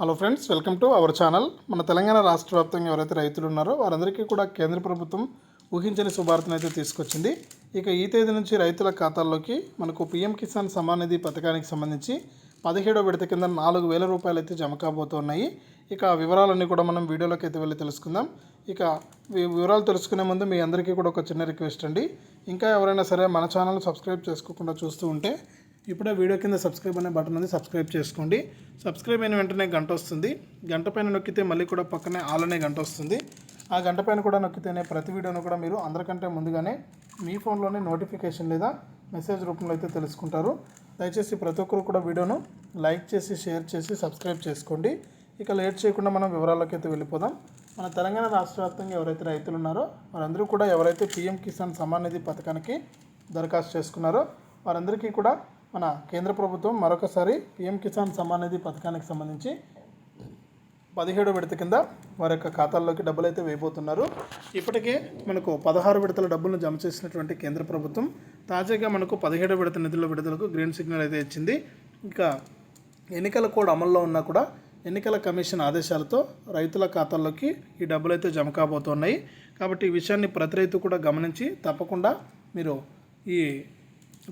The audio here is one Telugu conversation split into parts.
Hello friends welcome to our channel మన తెలంగాణ రాష్ట్ర వ్యాప్తంగా ఎవరైతే రైతులు ఉన్నారో వారందరికీ కూడా కేంద్ర ప్రభుత్వం ఊహించని శుభార్తను అయితే తీసుకొచ్చింది. ఇక ఈ తేదీ నుంచి రైతుల ఖాతాల్లోకి మనకు పీఎం కిసాన్ సమాన్ నిధి పథకానికి సంబంధించి పదిహేడో విడత కింద నాలుగు వేల రూపాయలు అయితే జమ కాబోతున్నాయి. ఇక ఆ వివరాలన్నీ కూడా మనం వీడియోలోకి అయితే వెళ్ళి తెలుసుకుందాం. ఇక వివరాలు తెలుసుకునే ముందు మీ అందరికీ కూడా ఒక చిన్న రిక్వెస్ట్ అండి. ఇంకా ఎవరైనా సరే మన ఛానల్ సబ్స్క్రైబ్ చేసుకోకుండా చూస్తూ ఉంటే ఇప్పుడే వీడియో కింద సబ్స్క్రైబ్ అనే బటన్ ఉంది సబ్స్క్రైబ్ చేసుకోండి. సబ్స్క్రైబ్ అయిన వెంటనే గంట వస్తుంది. గంట పైన నొక్కితే మళ్ళీ కూడా పక్కనే ఆల్ అనే గంట వస్తుంది. ఆ గంట పైన కూడా నొక్కితేనే ప్రతి వీడియోను కూడా మీరు అందరికంటే ముందుగానే మీ ఫోన్లోనే నోటిఫికేషన్ లేదా మెసేజ్ రూపంలో అయితే తెలుసుకుంటారు. దయచేసి ప్రతి ఒక్కరు కూడా వీడియోను లైక్ చేసి షేర్ చేసి సబ్స్క్రైబ్ చేసుకోండి. ఇక లేట్ చేయకుండా మనం వివరాల్లోకి అయితే వెళ్ళిపోదాం. మన తెలంగాణ రాష్ట్ర వ్యాప్తంగా ఎవరైతే రైతులు ఉన్నారో వారందరూ కూడా ఎవరైతే పీఎం కిసాన్ సమాన్ నిధి పథకానికి దరఖాస్తు చేసుకున్నారో వారందరికీ కూడా మన కేంద్ర ప్రభుత్వం మరొకసారి పీఎం కిసాన్ సమ్మాన్ నిధి పథకానికి సంబంధించి పదిహేడు విడత కింద వారి యొక్క ఖాతాల్లోకి డబ్బులు అయితే వేయబోతున్నారు. ఇప్పటికే మనకు పదహారు విడతల డబ్బులను జమ చేసినటువంటి కేంద్ర ప్రభుత్వం తాజాగా మనకు పదిహేడు విడత నిధుల విడుదలకు గ్రీన్ సిగ్నల్ అయితే ఇచ్చింది. ఇంకా ఎన్నికల కోడ్ అమల్లో ఉన్నా కూడా ఎన్నికల కమిషన్ ఆదేశాలతో రైతుల ఖాతాల్లోకి ఈ డబ్బులు అయితే జమ కాబోతున్నాయి. కాబట్టి ఈ విషయాన్ని ప్రతి రైతు కూడా గమనించి తప్పకుండా మీరు ఈ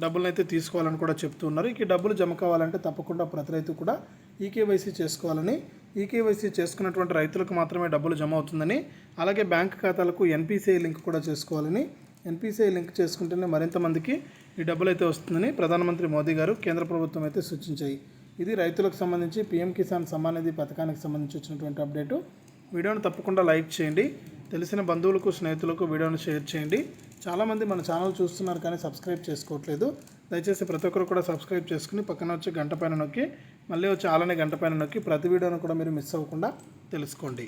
డబ్బులను అయితే తీసుకోవాలని కూడా చెప్తున్నారు ఈ డబ్బులు జమ కావాలంటే తప్పకుండా ప్రతి రైతు కూడా ఈకేవైసీ చేసుకోవాలని ఈకేవైసీ చేసుకున్నటువంటి రైతులకు మాత్రమే డబ్బులు జమ అవుతుందని అలాగే బ్యాంక్ ఖాతాలకు ఎన్పిసిఐ లింక్ కూడా చేసుకోవాలని ఎన్పిసిఐ లింక్ చేసుకుంటేనే మరింత మందికి ఈ డబ్బులు అయితే వస్తుందని ప్రధానమంత్రి మోదీ గారు కేంద్ర ప్రభుత్వం అయితే సూచించాయి. ఇది రైతులకు సంబంధించి పీఎం కిసాన్ సమ్మాన్ నిధి పథకానికి సంబంధించి వచ్చినటువంటి అప్డేటు. వీడియోను తప్పకుండా లైక్ చేయండి. తెలిసిన బంధువులకు స్నేహితులకు వీడియోను షేర్ చేయండి. చాలామంది మన ఛానల్ చూస్తున్నారు కానీ సబ్స్క్రైబ్ చేసుకోవట్లేదు. దయచేసి ప్రతి ఒక్కరు కూడా సబ్స్క్రైబ్ చేసుకుని పక్కన వచ్చి గంట పైన నొక్కి మళ్ళీ వచ్చి ఆలనే గంట పైన నొక్కి ప్రతి వీడియోను కూడా మీరు మిస్ అవ్వకుండా తెలుసుకోండి.